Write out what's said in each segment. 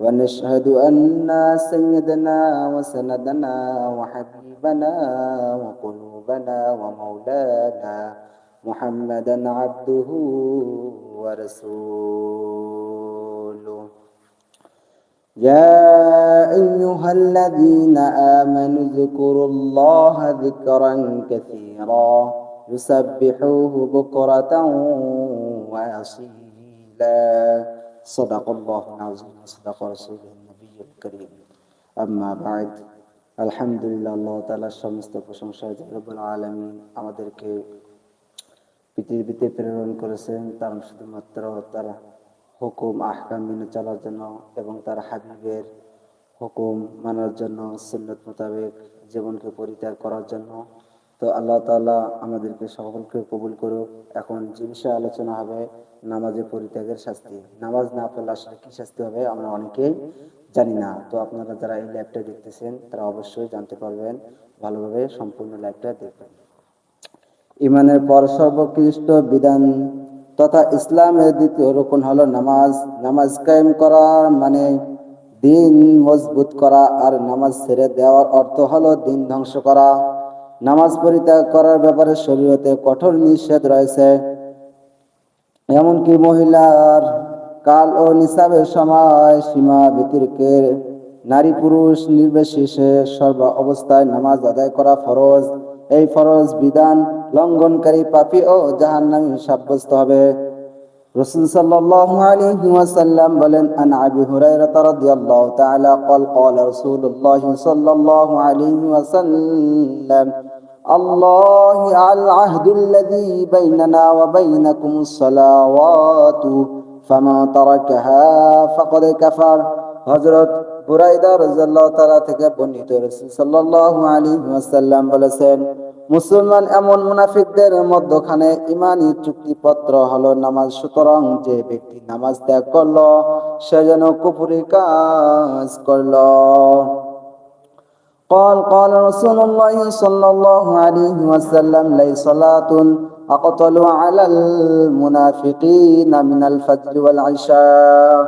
ونشهد أن سيدنا وسندنا وحبيبنا وقلوبنا ومولانا محمدا عبده ورسوله. يا أيها الذين آمنوا اذكروا الله ذكرا كثيرا يسبحوه بكرة وأصيلا. صدق الله العظيم وصدق رسوله النبي الكريم أما بعد আলহামদুলিল্লাহ আল্লাহ তালার সমস্ত প্রশংসা রব্বুল আলমিন আমাদেরকে পৃথিবীতে প্রেরণ করেছেন তার শুধুমাত্র তার হুকুম আহকাম মেনে চলার জন্য এবং তার হাবিবের হুকুম মানার জন্য সুন্নত মোতাবেক জীবনকে পরিত্যাগ করার জন্য তো আল্লাহ তালা আমাদেরকে সকলকে কবুল করুক। এখন যে বিষয়ে আলোচনা হবে নামাজে পরিত্যাগের শাস্তি। নামাজ না পড়লে আসলে কি শাস্তি হবে আমরা অনেকেই জানি না। তো আপনারা যারা এই ল্যাবটা দেখতেছেন, তারা অবশ্যই জানতে পারবেন। ভালোভাবে সম্পূর্ণ ল্যাবটা দেখবেন। ইমানের পর সর্বকৃষ্ট বিধান তথা ইসলামের দ্বিতীয় রকম হলো নামাজ। নামাজ কায়েম করা মানে দিন মজবুত করা আর নামাজ ছেড়ে দেওয়ার অর্থ হলো দিন ধ্বংস করা। নামাজ পরিত্যাগ করার ব্যাপারে শরীয়তে কঠোর নিষেধ রয়েছে এমনকি মহিলার কাল ও নিসাবের সময় সীমা ব্যতিরেকের নারী পুরুষ নির্বিশেষে সর্ব অবস্থায় নামাজ আদায় করা ফরজ এই ফরজ বিধান লঙ্ঘনকারী পাপী ও জাহান্নামী সাব্যস্ত হবে রসুল সাল্লাল্লাহু আলাইহি ওয়াসাল্লাম বলেন আন আবি হুরায়রা রাদিয়াল্লাহু তাআলা قال قال رسول الله صلى الله عليه وسلم الله على العهد الذي بيننا وبينكم الصلوات فما تركها فقد كفر হযরত বুরাইদা রাদিয়াল্লাহু তাআলা থেকে বর্ণিত রাসূল সাল্লাল্লাহু আলাইহি ওয়াসাল্লাম বলেছেন মুসলমান এমন মুনাফিকদের মধ্যখানে ইমানি চুক্তিপত্র হলো নামাজ সুতরাং যে ব্যক্তি নামাজ ত্যাগ করলো সে যেন কুপুরি কাজ করলো قال قال رسول الله صلى الله عليه وسلم ليس صلاة أقتل على المنافقين من الفجر والعشاء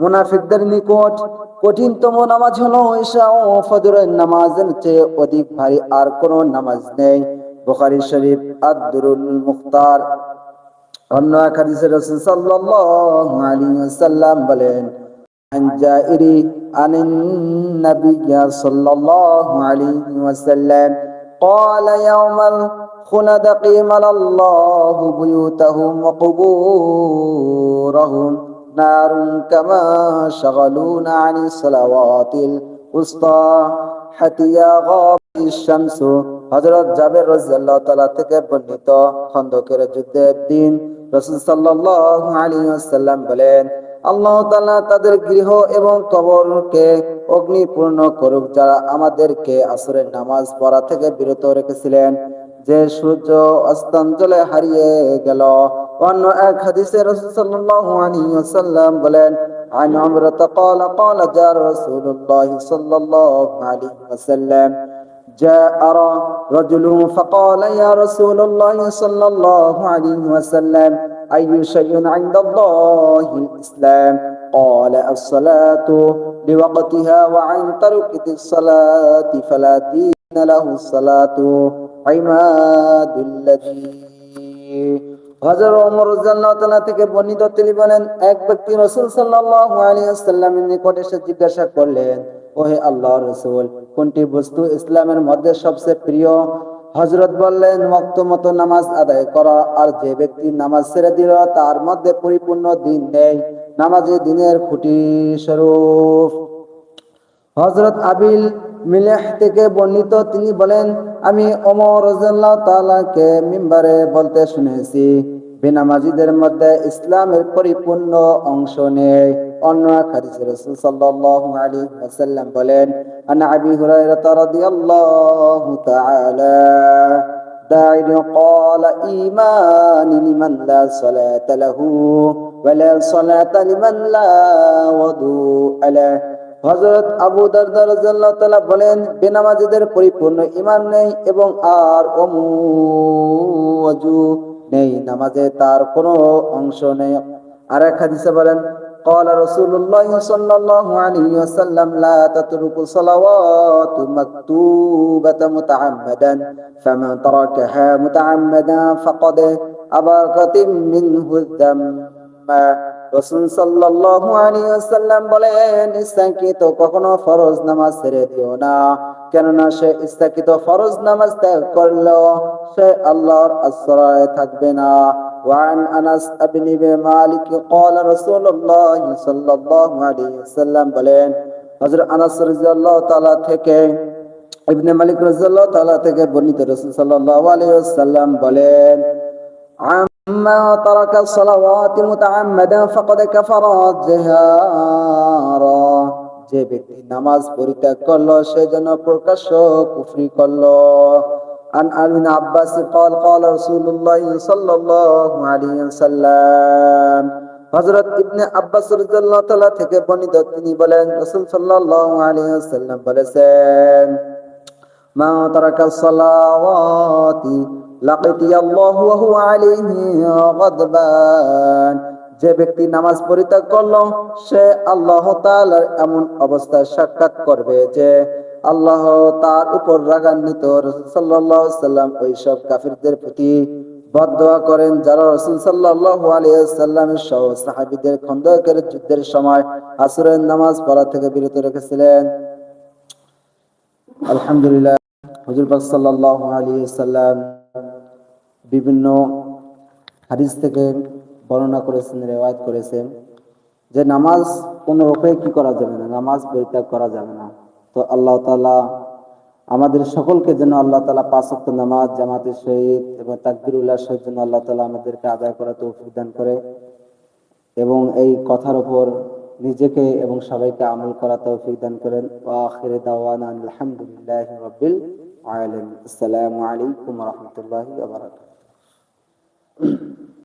মুনাফিকদের নিকট কঠিনতম নামাজ হলো ঈশা ও ফজরের নামাজের চেয়ে অধিক ভারী আর কোনো নামাজ নেই বুখারী শরীফ আদ-দুরুল মুখতার অন্য এক হাদিসে রাসূল সাল্লাল্লাহু আলাইহি ওয়াসাল্লাম বলেন عن جائر عن النبي صلى الله عليه وسلم قال يوم الخلدق مل الله بيوتهم وقبورهم نار كما شغلون عن الصلوات الوسطى حتى غاب الشمس হযরত জাবের রাদিয়াল্লাহু তাআলা থেকে বর্ণিত খন্দকের যুদ্ধের দিন রাসূল সাল্লাল্লাহু আলাইহি ওয়াসাল্লাম বলেন আল্লাহ তাআলা তাদের গৃহ এবং কবরকে অগ্নিপূর্ণ করুক যারা আমাদেরকে আসরের নামাজ পড়া থেকে বিরত রেখেছিলেন যে সূর্য অস্তাঞ্চলে হারিয়ে গেল অন্য এক হাদিসে রাসূল সাল্লাল্লাহু আলাইহি ওয়াসাল্লাম বলেন عن عمرة قال قال جاء رسول الله صلى الله عليه وسلم جاء رجل فقال يا رسول الله صلى الله عليه وسلم أي شيء عند الله الإسلام قال الصلاة لوقتها وعن ترك الصلاة فلا دين له الصلاة عماد الذي হযরত ওমর রাদিয়াল্লাহু তাআলা থেকে বর্ণিত তিনি বলেন এক ব্যক্তি রাসূল সাল্লাল্লাহু আলাইহি ওয়াসাল্লামের নিকট এসে জিজ্ঞাসা করলেন ওহে আল্লাহর রাসূল কোনটি বস্তু ইসলামের মধ্যে সবচেয়ে প্রিয় হযরত বললেন, ওয়াক্ত মতো নামাজ আদায় করা, আর যে ব্যক্তি নামাজ ছেড়ে দিল, তার মধ্যে পরিপূর্ণ দিন নেই। নামাজে দিনের খুঁটি স্বরূপ। হজরত আবিল মিলেহ থেকে বর্ণিত, তিনি বলেন, আমি ওমর তাআলাকে মিম্বারে বলতে শুনেছি, বেনামাজিদের মধ্যে ইসলামের পরিপূর্ণ অংশ নেই। অন্য এক হাদিসে রাসূল সাল্লাল্লাহু আলাইহি ওয়াসাল্লাম বলেন আন আবি হুরায়রা রাদিয়াল্লাহু তাআলা داعٍ قال إيمان لمن لا صلاة له ولا صلاة لمن لا وضوء له হযরত আবু দারদা রাদিয়াল্লাহু তাআলা বলেন বেনামাজীদের পরিপূর্ণ ঈমান নেই এবং আর অজু নেই নামাজে তার কোনো অংশ নেই আর এক হাদিসে বলেন قال رسول الله صلى الله عليه وسلم لا تتركوا صلوات مكتوبة متعمدا فمن تركها متعمدا فقد أبرقت منه الذنب রসুল সাল্লাল্লাহু আলাইহি ওয়াসাল্লাম বলেন ইস্তাকিত কখনো ফরজ নামাজ ছেড়ে দিও না কেননা সে ইস্তাকিত ফরজ নামাজ ত্যাগ করলো সে আল্লাহর আশ্রয় থাকবে না وعن انس ابن مالك قال رسول الله صلى الله عليه وسلم বলেন হযরত আনাস রাদিয়াল্লাহু তাআলা থেকে ইবনে মালিক রাদিয়াল্লাহু তাআলা থেকে বর্ণিত রাসূল সাল্লাল্লাহু আলাইহি ওয়াসাল্লাম বলেন عما ترك الصلوات متعمدا فقد كفر جهارا যে ব্যক্তি নামাজ পরিত্যাগ করলো সে যেন প্রকাশ্য কুফরি করলো عن علي بن عباس قال قال رسول الله صلى الله عليه وسلم হযরত ইবনে আব্বাস রাদিয়াল্লাহু তাআলা থেকে বর্ণিত তিনি বলেন রাসূল সাল্লাল্লাহু আলাইহি ওয়াসাল্লাম বলেছেন মা তারাকা সালাওয়াতি লাকিতি আল্লাহু ওয়া হুয়া আলাইহি গাদবান যে ব্যক্তি নামাজ পরিত্যাগ করলো সে আল্লাহ তাআলার এমন অবস্থায় সাক্ষাৎ করবে যে আল্লাহ তার উপর রাগান্বিত রসুল সাল্লাহ সাল্লাম কাফিরদের প্রতি করেন, যারা রসুল সাল্লাহ আলিয়াল্লামের সহ সাহাবিদের খন্দকের যুদ্ধের সময় আসরের নামাজ পড়া থেকে বিরত রেখেছিলেন। আলহামদুলিল্লাহ, হজুর সাল্লাহ আলিয়াল্লাম বিভিন্ন হাদিস থেকে বর্ণনা করেছেন, রেওয়ায়ত করেছেন যে নামাজ কোন রূপে কি করা যাবে না, নামাজ পরিত্যাগ করা যাবে না। তো আল্লাহ তালা আমাদের সকলকে যেন আল্লাহ তালা পাঁচক্ত নামাজ, জামাতের সহিত এবং তাকবির সহিত যেন আল্লাহ তালা আমাদেরকে আদায় করা তৌফিক দান করে এবং এই কথার উপর নিজেকে এবং সবাইকে আমল করা তৌফিক দান করেন। আখিরে দাওয়ানা আলহামদুলিল্লাহ রাব্বিল আলামিন। আসসালামু আলাইকুম রাহমাতুল্লাহি